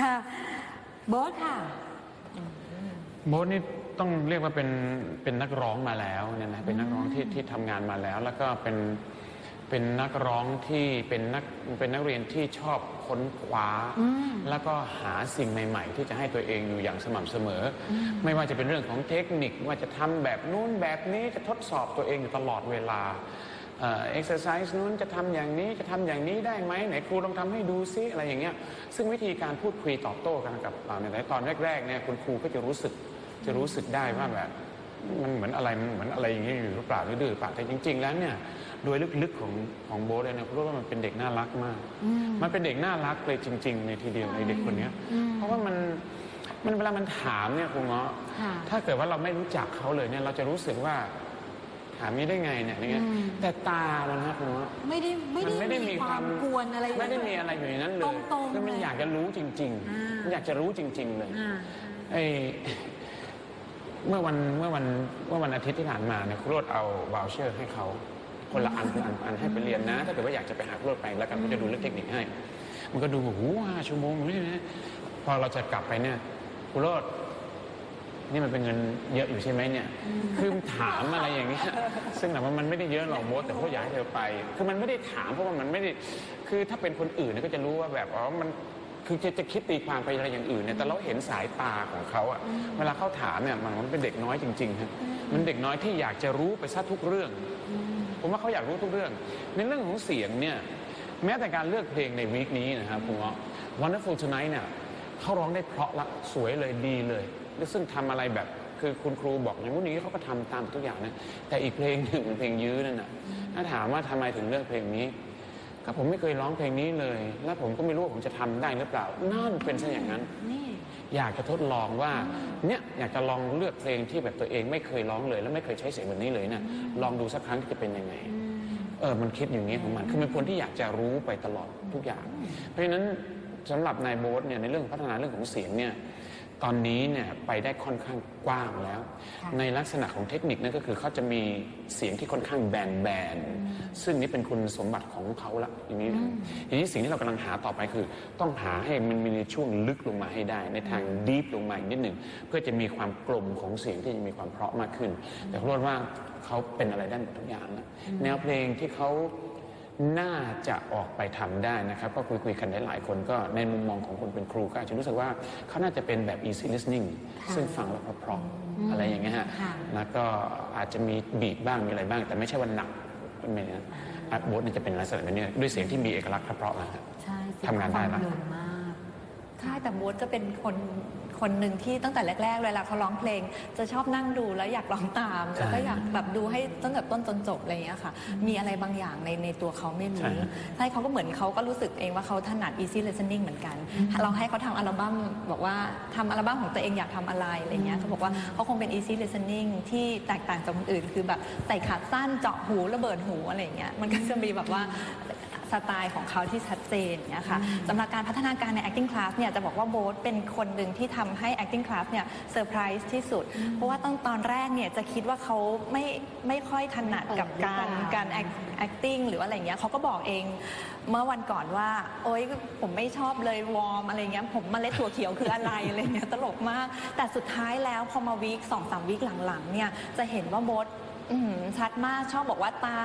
ค่ะโบ๊ทค่ะ โบ๊ทนี่ต้องเรียกว่าเป็นเป็นนักร้องมาแล้วเนี่ยนะเป็นนักร้องที่ที่ทำงานมาแล้ว แล้วก็เป็นเป็นนักร้องที่เป็นนักเป็นนักเรียนที่ชอบค้นคว้าแล้วก็หาสิ่งใหม่ ๆ ที่จะให้ตัวเองอยู่อย่างสม่ำเสมออไม่ว่าจะเป็นเรื่องของเทคนิคว่าจะทำแบบนู้นแบบนี้จะทดสอบตัวเองอยู่ตลอดเวลา เอ็กซ์ไซส์นู้นจะทำอย่างนี้จะทำอย่างนี้ได้ไหมไหนครูลองทำให้ดูซิอะไรอย่างเงี้ยซึ่งวิธีการพูดคุยตอบโต้กันกับเราในตอนแรกๆเนี่ยคุณครูก็จะรู้สึกจะรู้สึกได้ว่าแบบมันเหมือนอะไรมันเหมือนอะไรอย่างนี้อยู่หรือเปล่าหรือดื้อหรือเปล่าแต่จริง ๆ แล้วเนี่ยโดยลึกๆของของโบ๊ทเลยนะคุณรู้ว่ามันเป็นเด็กน่ารักมาก มันเป็นเด็กน่ารักเลยจริง ๆ ในทีเดียวในเด็กคนเนี้ยเพราะว่ามันมันเวลามันถามเนี่ยคุณเงาะค่ะถ้าเกิดว่าเราไม่รู้จักเขาเลยเนี่ยเราจะรู้สึกว่า ถามนี้ได้ไงเนี่ยอย่างเงี้ยแต่ตามันนะคุณเงาะไม่ได้ไม่มันได้ไม่ได้มีมีความคาวกวนอะไรไม่ได้มีอะไรอยู่ในนั้นเลยตรงๆคือมันเลยอยากจะรู้จริงอ่าๆมันอยากจะรู้จริงๆเลยอ่าไอ้เมื่อวันเมื่อวันเมื่อวันอาทิตย์ที่ผ่านมาเนี่ยครูโรดเอาวาลเชอร์ให้เขาคนละอันคนละอันอันให้ไปเรียนนะ ถ้าเกิดว่าอยากจะไปหาครูโรดไปแล้วกันก็จะดูเรื่องเทคนิคให้ มันก็ดูโอ้โหห้าชั่วโมงนี่นะพอเราจะกลับไปเนี่ยครูโรด นี่มันเป็นเงินเยอะอยู่ใช่ไหมเนี่ย คือถามอะไรอย่างเงี้ย ซึ่งแต่ว่ามันไม่ได้เยอะหรอกโมดแต่เขาอยากให้เธอไป คือมันไม่ได้ถามเพราะว่ามันไม่ได้ คือถ้าเป็นคนอื่นเนี่ยก็จะรู้ว่าแบบอ๋อ มัน คือจะจะคิดตีความไปอะไรอย่างอื่นเนี่ย แต่เราเห็นสายตาของเขาอะเวลาเขาถามเนี่ยมันมันเป็นเด็กน้อยจริงๆครับมันเด็กน้อยที่อยากจะรู้ไปซะทุกเรื่อง ผมว่าเขาอยากรู้ทุกเรื่อง ในเรื่องของเสียงเนี่ย แม้แต่การเลือกเพลงในวีคนี้นะครับคุณเงาะ Wonderful Tonight เนี่ยเขาร้องได้เพราะละสวยเลยดีเลยและ ซึ่งทำอะไรแบบ คือคุณครูบอกอย่างนู้นอย่างนี้เขาก็ทำตามทุกอย่างนะ แต่อีกเพลงหนึ่งเป็นเพลงยื้อนั่นน่ะถ้าถามว่าทำไมถึงเลือกเพลงนี้ ก็ผมไม่เคยร้องเพลงนี้เลย และผมก็ไม่รู้ว่าผมจะทำได้หรือเปล่า นั่นเป็นซะอย่างนั้นนี่อยากจะทดลองว่าเนี่ยอยากจะลองเลือกเพลงที่แบบตัวเองไม่เคยร้องเลย และไม่เคยใช้เสียงแบบนี้เลยนะลองดูสักครั้งจะเป็นยังไงเออมันคิดอย่างนี้ของมันคือเป็นคนที่อยากจะรู้ไปตลอดทุกอย่าง เพราะฉะนั้นสำหรับนายโบ๊ทเนี่ยในเรื่องพัฒนาเรื่องของเสียงเนี่ย ตอนนี้เนี่ยไปได้ค่อนข้างกว้างแล้วค่ะในลักษณะของเทคนิคนั่นก็คือเขาจะมีเสียงที่ค่อนข้างแบนแบนๆซึ่งนี่เป็นคุณสมบัติของเขาละอย่างนี้นะทีนี้สิ่งที่เรากำลังหาต่อไปคือ ต้องหาให้มันมีในช่วงลึกลงมาให้ได้ ในทางดีฟลงมาอีกนิดหนึ่งเพื่อจะมีความกลมของเสียงที่จะมีความเพราะมากขึ้น แต่เขารู้ว่าเขาเป็นอะไรได้หมดทุกอย่างนะแนวเพลงที่เขา น่าจะออกไปทำได้นะครับก็คุยคุยๆกันได้หลายคนก็ในมุมมองของคนเป็นครูก็อาจจะรู้สึกว่าเขาน่าจะเป็นแบบ easy listening ค่ะซึ่งฟังแล้วเพราะๆอะไรอย่างเงี้ยฮะค่ะแล้วก็อาจจะมีบีบบ้างมีอะไรบ้าง แต่ไม่ใช่ว่าหนักไม่นะอาร์ตโบสเนี่ยจะเป็นลักษณะแบบนี้ด้วยเสียงที่มีเอกลักษณ์เพราะๆนะครับใช่เสียทำงานได้ฟัปะเพลินมากใช่ แต่โบ๊ทจะเป็นคนคนหนึ่งที่ตั้งแต่แรกๆเวลาเขาร้องเพลง จะชอบนั่งดูแล้วอยากร้องตามแล้วก็อยากแบบดูให้ตั้งแต่ต้นจนจบอะไรอย่างเงี้ยค่ะ มีอะไรบางอย่างในในตัวเขาไม่ใช่รู้ใช่เขาก็เหมือนเขาก็รู้สึกเองว่าเขาถนัด easy listening เหมือนกัน เราให้เขาทำอัลบั้มบอกว่าทำอัลบั้มของตัวเองอยากทำอะไรอะไรเงี้ยเขาบอกว่าเขาคงเป็น easy listening ที่แตกต่างจากคนอื่น คือแบบใส่ขาสั้นเจาะหูระเบิดหูอะไรอย่างเงี้ยมันก็จะมีแบบว่า สไตล์ของเขาที่ชัดเจนเนี่ยค่ะสำหรับการพัฒนาการใน acting class เนี่ยจะบอกว่าโบ๊ทเป็นคนหนึ่งที่ทำให้ acting class เนี่ยเซอร์ไพรส์ที่สุด เพราะว่าตอนตอนแรกเนี่ยจะคิดว่าเขาไม่ไม่ค่อยถนัดกับการเปิดหรือเปล่า การ act- acting หรือว่าอะไรเงี้ยเขาก็บอกเองเมื่อวันก่อนว่า โอ๊ยผมไม่ชอบเลยวอร์มอะไรเงี้ยผมเมล็ดถั่วเขียวคืออะไร อะไรเงี้ยตลกมาก แต่สุดท้ายแล้วพอมาวีคสองสามวีคหลังๆเนี่ยจะเห็นว่าโบ๊ท อื้อหือชัดมากชอบบอกว่าตา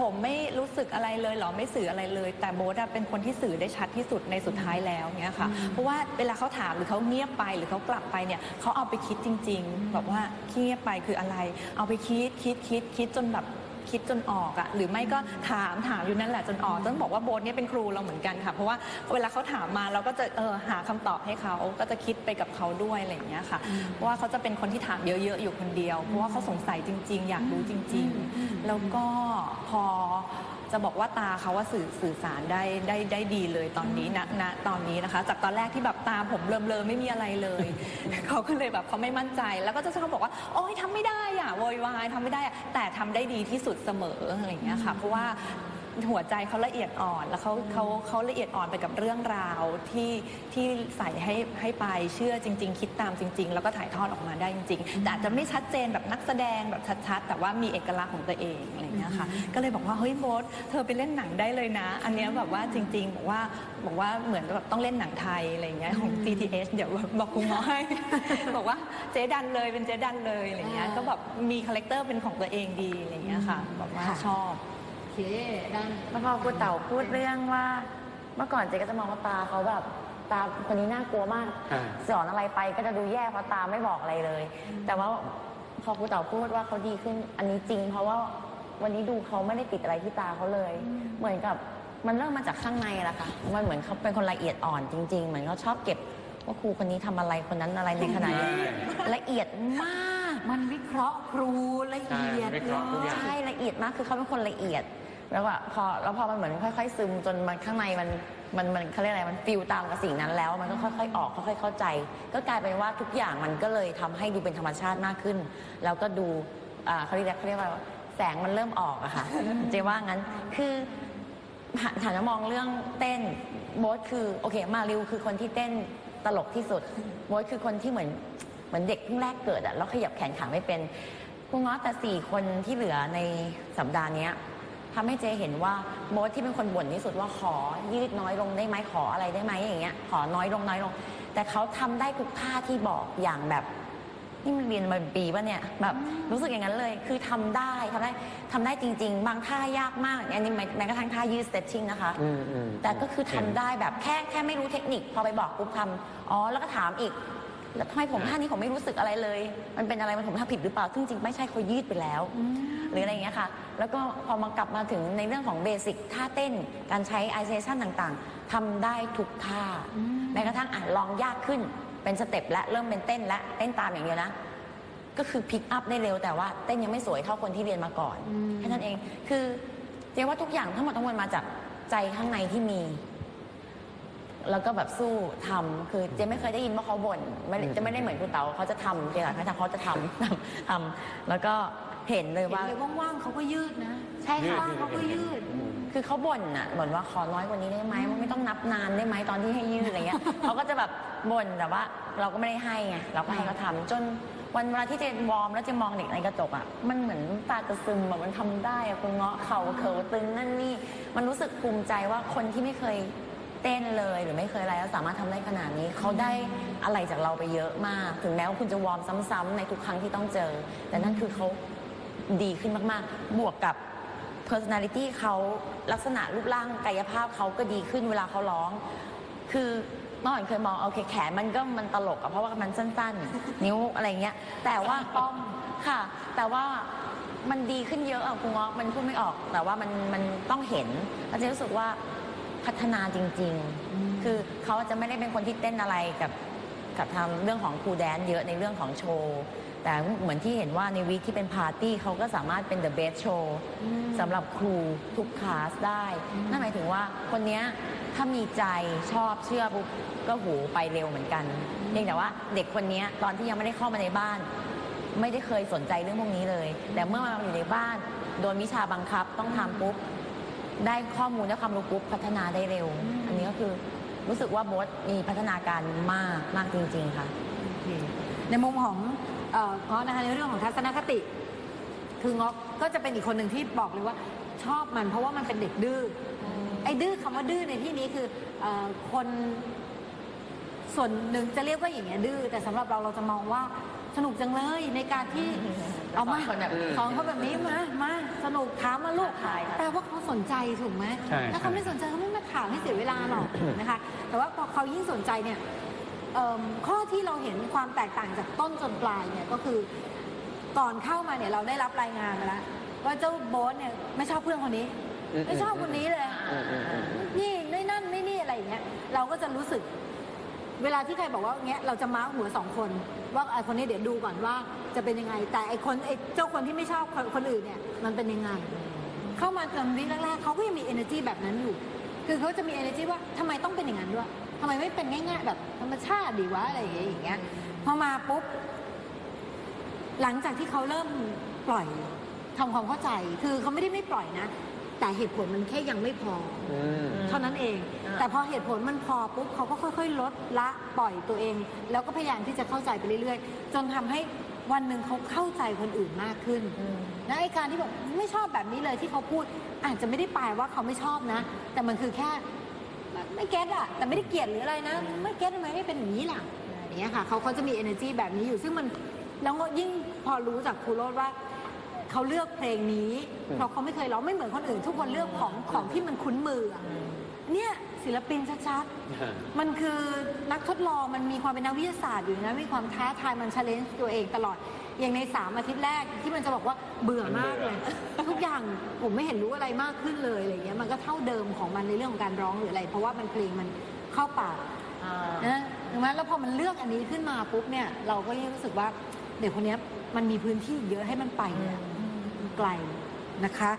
ผมไม่รู้สึกอะไรเลยเหรอไม่สื่ออะไรเลย แต่โบ๊ทอะเป็นคนที่สื่อได้ชัดที่สุดในสุดท้ายแล้วเนี่ยค่ะ เพราะว่าเวลาเขาถามหรือเขาเงียบไปหรือเขากลับไปเนี่ยเขาเอาไปคิดจริง ๆ แบบว่าเงียบไปคืออะไร เอาไปคิดคิดคิดคิดจนแบบ คิดจนออกอะหรือไม่ก็ถามถามอยู่นั่นแหละจนออกต้องบอกว่าโบ๊ทเนี่ยเป็นครูเราเหมือนกันค่ะ เพราะว่าเวลาเขาถามมาเราก็จะเออหาคำตอบให้เขาก็จะคิดไปกับเขาด้วยอะไรอย่างเงี้ยค่ะเพราะว่าเขาจะเป็นคนที่ถามเยอะๆอยู่คนเดียว เพราะว่าเขาสงสัยจริง ๆ อยากรู้จริง ๆ แล้วก็พอ จะบอกว่าตาเขาว่าสื่อสื่อสารได้ได้ได้ดีเลยตอนนี้ณณตอนนี้นะคะ จากตอนแรกที่แบบตาผมเบลอๆไม่มีอะไรเลย เขาก็เลยแบบเขาไม่มั่นใจ แล้วก็จะชอบบอกว่าโอ๊ยทำไม่ได้อะโวยวายทำไม่ได้อะแต่ทำได้ดีที่สุดเสมออะไรอย่างเงี้ยค่ะเพราะว่า หัวใจเขาละเอียดอ่อน แล้วเขาเขาเขาละเอียดอ่อนไปกับเรื่องราวที่ที่ใส่ให้ให้ไปเชื่อจริง ๆ คิดตามจริง ๆ แล้วก็ถ่ายทอดออกมาได้จริงๆแต่อาจจะไม่ชัดเจนแบบนักแสดงแบบชัดๆ แต่ว่ามีเอกลักษณ์ของตัวเองอะไรอย่างเงี้ยค่ะก็เลยบอกว่าเฮ้ยโบสเธอไปเล่นหนังได้เลยนะ อันเนี้ยแบบว่าจริง ๆ บอกว่าบอกว่าเหมือนแบบต้องเล่นหนังไทยอะไรอย่างเงี้ยของ GTH เดี๋ยวบอกคุณหมอให้บอกว่าเจ๊ดันเลยเป็นเจ๊ดันเลยอะไรอย่างเงี้ยอ่าก็แบบมีคาแรคเตอร์เป็นของตัวเองดีอะไรอย่างเงี้ยค่ะแบบว่าค่ะชอบโอ เคดันแล้วพอครูเต่าพูดเรื่องว่า เมื่อก่อนเจ๊ก็จะมองว่าตาเขาแบบตาคนนี้น่ากลัวมาก อ่า สอนอะไรไปก็จะดูแย่เพราะตาไม่บอกอะไรเลย แต่ว่าพอครูเต่าพูดว่าเขาดีขึ้นอันนี้จริง เพราะว่าวันนี้ดูเขาไม่ได้ติดอะไรที่ตาเขาเลย เหมือนกับมันเริ่มมาจากข้างในแหละค่ะมันเหมือนเขาเป็นคนละเอียดอ่อนจริง ๆ เหมือนเขาชอบเก็บว่าครูคนนี้ทำอะไรคนนั้นอะไรในขณะนี้ละเอียดมาก มันวิเคราะห์ครูละเอียดใช่วิเคราะห์ทุกอย่าง ใช่ละเอียดมากคือเขาเป็นคนละเอียด แล้วอะพอแล้วพอมันเหมือนค่อย ๆ ซึมจนมันข้างในมันมันมันเขาเรียกอะไรมันฟิลตามกับสิ่งนั้นแล้ว มันก็ค่อย ๆ ออกค่อย ๆ เข้าใจ ก็กลายเป็นว่าทุกอย่างมันก็เลยทำให้ดูเป็นธรรมชาติมากขึ้น แล้วก็ดูเขาเรียกเขาเรียกว่าแสงมันเริ่มออกอะค่ะเจว่างั้นคือหันหันมามองเรื่องเต้นโบ๊ทคือโอเคมาริวคือคนที่เต้นตลกที่สุดโบ๊ทคือคนที่เหมือนเหมือนเด็กเพิ่งแรกเกิดอะแล้วขยับแขนขาไม่เป็นคุณง้อแต่สี่คนที่เหลือในสัปดาห์นี้ ทำให้เจเห็นว่าโบ๊ทที่เป็นคนบ่นที่สุดว่าขอยืดน้อยลงได้ไหมขออะไรได้ไหมอย่างเงี้ย ขอน้อยลงน้อยลง แต่เขาทำได้ทุกท่าที่บอกอย่างแบบ นี่มันเรียนมาเป็นปีป่ะเนี่ยแบบรู้สึกอย่างนั้นเลยคือทำได้ทำได้ทำได้จริง ๆ บางท่ายากมากอันนี้แม้แม้กระทั่งท่ายืด stretching นะคะ อืมอืมแต่ก็คือทำได้แบบแค่แค่ไม่รู้เทคนิค พอไปบอกปุ๊บทำอ๋อแล้วก็ถามอีก แล้วทำไมผมท่านี้ผมไม่รู้สึกอะไรเลย มันเป็นอะไรมันผมทำผิดหรือเปล่า ซึ่งจริงไม่ใช่เขายืดไปแล้ว หรืออะไรอย่างเงี้ยค่ะ แล้วก็พอมากลับมาถึงในเรื่องของเบสิกท่าเต้น การใช้ไอเซชันต่างๆทำได้ทุกท่า แม้กระทั่งอะลองยากขึ้น เป็นสเต็ปและเริ่มเป็นเต้นและเต้นตามอย่างเดียวนะ ก็คือพิกอัพได้เร็วแต่ว่าเต้นยังไม่สวยเท่าคนที่เรียนมาก่อนแค่นั้นเอง คือเจ๊ว่าทุกอย่างทั้งหมดทั้งมวลมาจากใจข้างในที่มี แล้วก็แบบสู้ทำคือเจ๊ไม่เคยได้ยินว่าเขาบ่นไม่ได้อืมจะไม่ได้เหมือนคุณเต๋าเขาจะทำเจ๊ค่ะเขาจะเขาจะทำทำทำแล้วก็เห็นเลยเห็นว่า เลยว่างๆเขาก็ยืดนะใช่ค่ะ ว่างๆเขาก็ยืดอืมคือเขาบ่นอะบ่นว่าขอน้อยกว่านี้ได้ไหมไม่ต้องนับนานได้ไหมตอนที่ให้ยืดอะไรเงี้ย เขาก็จะแบบบ่นแต่ว่าเราก็ไม่ได้ให้ไงเราก็ให้เขาทำจนวันเวลาที่เจนวอร์มแล้วเจะมองเด็กในกระจกอะมันเหมือนน้ำตาจะซึมแบบมันทำได้อะคุณเงาะเข่าเขิวตึงนั่นนี่มันรู้สึกภูมิใจว่าคนที่ไม่เคย เต้นเลย หรือไม่เคยอะไรแล้วสามารถทำได้ขนาดนี้เขาได้อะไรจากเราไปเยอะมาก ถึงแม้ว่าคุณจะวอร์มซ้ำๆในทุกครั้งที่ต้องเจอ แต่นั่นคือเขาดีขึ้นมากๆ บวกกับ personality เขาลักษณะรูปร่างกายภาพเขาก็ดีขึ้นเวลาเขาร้อง คือเมื่อก่อนเคยมองโอเคแขนมันก็มันตลกอะเพราะว่ามันสั้นๆ นิ้วอะไรเงี้ย แต่ว่าป้อมค่ะ แต่ว่ามันดีขึ้นเยอะอะคุณง้อมันพูดไม่ออก แต่ว่ามันมันต้องเห็นแล้วจะรู้สึกว่า พัฒนาจริง ๆ คือเขาจะไม่ได้เป็นคนที่เต้นอะไรกับกับทำเรื่องของครูแดนซ์เยอะในเรื่องของโชว์แต่เหมือนที่เห็นว่าในวีคที่เป็นปาร์ตี้เขาก็สามารถเป็น the best show สำหรับครูทุกคลาสได้ นั่นหมายถึงว่าคนเนี้ยถ้ามีใจชอบเชื่อปุ๊บก็หูไปเร็วเหมือนกันเพียงแต่ว่าเด็กคนเนี้ยตอนที่ยังไม่ได้เข้ามาในบ้าน ไม่ได้เคยสนใจเรื่องพวกนี้เลย แต่เมื่อมาอยู่ในบ้าน โดนวิชาบังคับต้องทำปุ๊บ ได้ข้อมูลได้ความรู้ปุ๊บพัฒนาได้เร็ว อันนี้ก็คือรู้สึกว่าโบสมีพัฒนาการมากมากจริง ๆ ค่ะโอเคในมุมของเอ่อเงาะนะคะในเรื่องของทัศนคติ คือเงาะก็จะเป็นอีกคนหนึ่งที่บอกเลยว่าชอบมันเพราะว่ามันเป็นเด็กดื้ออไอ้ดื้อคำว่าดื้อในที่นี้คือเออคนส่วนหนึ่งจะเรียกว่าอย่างเงี้ยดื้อแต่สำหรับเราเราจะมองว่า สนุกจังเลยในการที่เอามาสอนคนแบบนี้สอนเขาแบบนี้มามาสนุกถามมาลูกท้าทายค่ะ แปลว่าเขาสนใจถูกไหมใช่ถ้าเขาใช่ไม่สนใจเขาไม่มาถามให้เสียเวลาหรอกนะคะ แต่ว่าพอเขายิ่งสนใจเนี่ยเอิ่มข้อที่เราเห็นความแตกต่างจากต้นจนปลายเนี่ยก็คือ ก่อนเข้ามาเนี่ยเราได้รับรายงานมาแล้วว่าเจ้าโบ๊ทเนี่ยไม่ชอบเพื่อนคนนี้ อืม ไม่ชอบคนนี้เลย อืมอืมอืม นี่ไม่นั่นไม่นี่อะไรอย่างเงี้ยเราก็จะรู้สึก เวลาที่ใครบอกว่าเงี้ยเราจะม้าหัวสองคน ว่าไอคนนี้เดี๋ยวดูก่อนว่าจะเป็นยังไง แต่ไอคนไอเจ้าคนที่ไม่ชอบคนคนอื่นเนี่ยมันเป็นยังไง เข้ามาตอนวิแรกๆเขาก็ยังมี energy แบบนั้นอยู่ คือเขาจะมี energy ว่าทำไมต้องเป็นอย่างนั้นด้วยทำไมไม่เป็นง่ายๆแบบธรรมชาติดีวะอะไรอย่างเงี้ยอย่างเงี้ยพอมาปุ๊บหลังจากที่เขาเริ่มปล่อยทำความเข้าใจ คือเขาไม่ได้ไม่ปล่อยนะ แต่เหตุผลมันแค่ยังไม่พออืมเท่านั้นเองอ่าแต่พอเหตุผลมันพอปุ๊บเขาก็ค่อย ๆ ลดละปล่อยตัวเอง แล้วก็พยายามที่จะเข้าใจไปเรื่อยๆ จนทำให้วันหนึ่งเขาเข้าใจคนอื่นมากขึ้นอืมนะไอการที่แบบไม่ชอบแบบนี้เลยที่เขาพูด อาจจะไม่ได้แปลว่าเขาไม่ชอบนะ แต่มันคือแค่ไม่เก็ตอะแต่ไม่ได้เกลียดหรืออะไรนะ ไม่เก็ตทำไมไม่เป็นอย่างนี้ล่ะอะไรอย่างเงี้ยค่ะเขาเขาจะมี energy แบบนี้อยู่ซึ่งมันแล้วก็ยิ่งพอรู้จากครูโรดว่า เขาเลือกเพลงนี้ เพราะเขาไม่เคยร้องไม่เหมือนคนอื่น ทุกคนเลือกของของที่มันคุ้นมืออะเนี่ยศิลปินชัดๆ มันคือนักทดลองมันมีความเป็นนักวิทยาศาสตร์อยู่นะมีความท้าทายมัน challenge ตัวเองตลอด อย่างในสามอาทิตย์แรกที่มันจะบอกว่าเบื่อมากเลย ทุกอย่างผมไม่เห็นรู้อะไรมากขึ้นเลยอะไรเงี้ยมันก็เท่าเดิมของมันในเรื่องของการร้องหรืออะไร เพราะว่ามันเพลงมันเข้าปากอ่านะถูกไหมแล้วพอมันเลือกอันนี้ขึ้นมาปุ๊บเนี่ยเราก็ยิ่งรู้สึกว่าเด็กคนเนี้ยมันมีพื้นที่เยอะให้มันไปอะมัน ไกลนะคะ